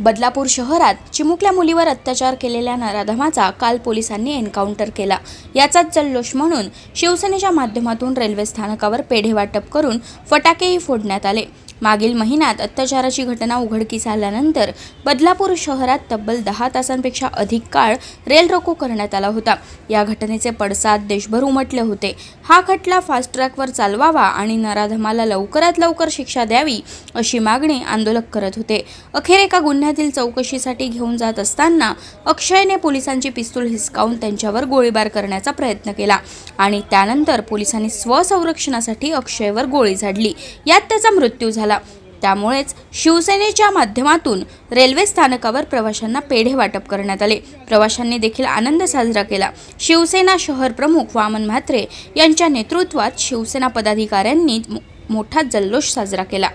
बदलापूर शहरात चिमुकल्या मुलीवर अत्याचार केलेल्या नराधमाचा काल पोलिसांनी एन्काउंटर केला. याचाच जल्लोष म्हणून शिवसेनेच्या माध्यमातून रेल्वे स्थानकावर पेढे वाटप करून फटाकेही फोडण्यात आले. मागील महिन्यात अत्याचाराची घटना उघडकीस आल्यानंतर बदलापूर शहरात तब्बल दहा तासांपेक्षा अधिक काळ रेल रोको करण्यात आला होता. या घटनेचे पडसाद देशभर उमटले होते. हा खटला फास्ट ट्रॅकवर चालवावा आणि नराधमाला लवकरात लवकर शिक्षा द्यावी अशी मागणी आंदोलक करत होते. अखेर एका गुन्ह्यातील चौकशीसाठी घेऊन जात असताना अक्षयने पोलिसांची पिस्तूल हिसकावून त्यांच्यावर गोळीबार करण्याचा प्रयत्न केला आणि त्यानंतर पोलिसांनी स्वसंरक्षणासाठी अक्षयवर गोळी झाडली. यात त्याचा मृत्यू झाला. त्यामुळेच शिवसेनेच्या माध्यमातून रेल्वे स्थानकावर प्रवाशांना पेढे वाटप करण्यात आले. प्रवाशांनी देखील आनंद साजरा केला. शिवसेना शहर प्रमुख वामन म्हात्रे यांच्या नेतृत्वात शिवसेना पदाधिकाऱ्यांनी मोठा जल्लोष साजरा केला.